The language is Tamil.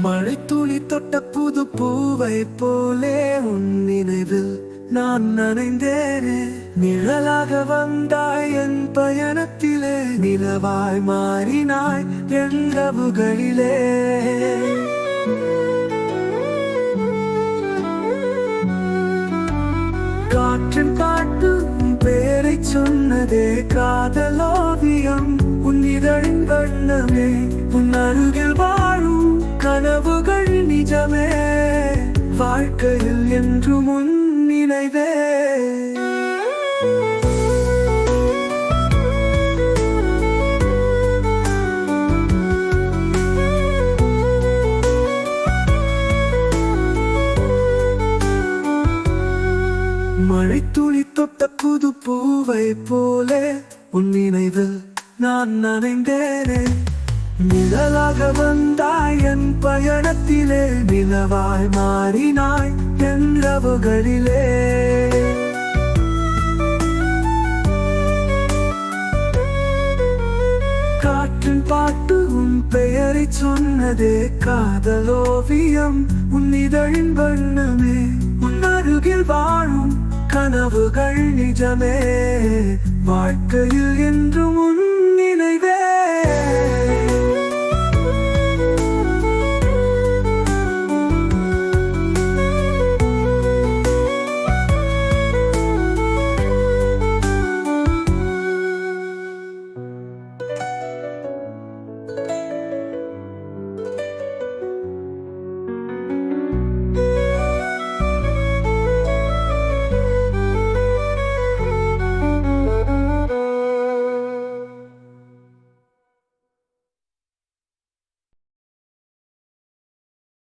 மழை துளி தொட்ட புது பூவை போலே உன் நினைவில் நான் நனைந்தேனே. நிழலாக வந்தாய் என் பயணத்திலே நிலவாய் மாறினாய் எங்கவுகளிலே காற்றின் காட்டு பேரை சொன்னதே காதலோவியம் உன் இதழின் வண்ணமே உன் அருகே கனவுகள் நிஜமே வாழ்க்கையில் என்று முன் நினைவே. மழை துளி தொட்ட புது பூவை போல உன் நினைவில் நான் நனைந்தேனே. நிழலாக வந்தாய் என் பயணத்திலே நிலவாய் மாறினாய் என் ரவுகளிலே காற்றின் பாட்டு உன் பெயரை சொன்னதே காதலோவியம் உன் இதழின் வண்ணமே. உன் அருகில் வாழும் கனவுகள் நிஜமே. வாழ்க்கையில்